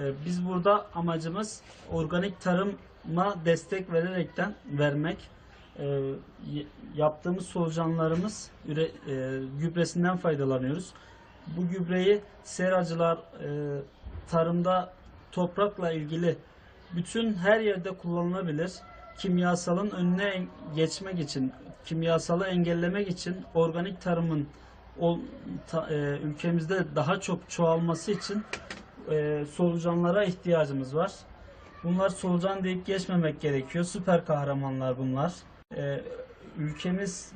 Ee, biz burada amacımız organik tarıma destek vererekten vermek. Ee, yaptığımız solucanlarımız e, gübresinden faydalanıyoruz. Bu gübreyi seracılar e, tarımda toprakla ilgili bütün her yerde kullanılabilir. Kimyasalın önüne geçmek için kimyasalı engellemek için organik tarımın e, ülkemizde daha çok çoğalması için e, solucanlara ihtiyacımız var. Bunlar solucan deyip geçmemek gerekiyor. Süper kahramanlar bunlar. E, ülkemiz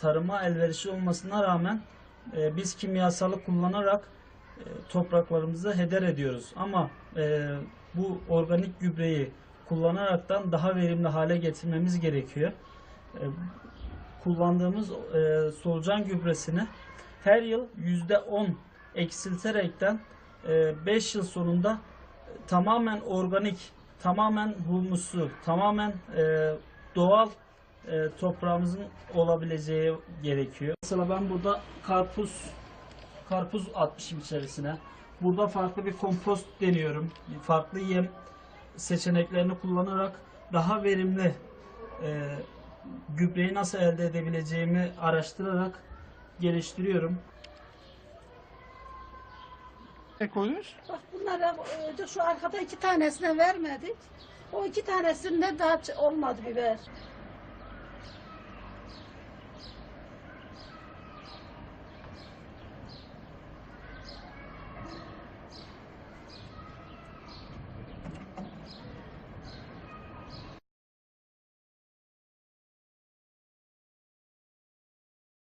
tarıma elverişli olmasına rağmen biz kimyasalı kullanarak topraklarımızı heder ediyoruz. Ama bu organik gübreyi kullanaraktan daha verimli hale getirmemiz gerekiyor. E, kullandığımız e, solucan gübresini her yıl yüzde on eksilterekten 5 yıl sonunda tamamen organik, tamamen humusu, tamamen e, doğal e, toprağımızın olabileceği gerekiyor. Mesela ben burada karpuz karpuz atmışım içerisine. Burada farklı bir kompost deniyorum. Farklı yem seçeneklerini kullanarak daha verimli e, gübreyi nasıl elde edebileceğimi araştırarak geliştiriyorum. Ne koydunuz? Bak bunlara e, şu arkada iki tanesine vermedik. O iki tanesinde daha olmadı biber.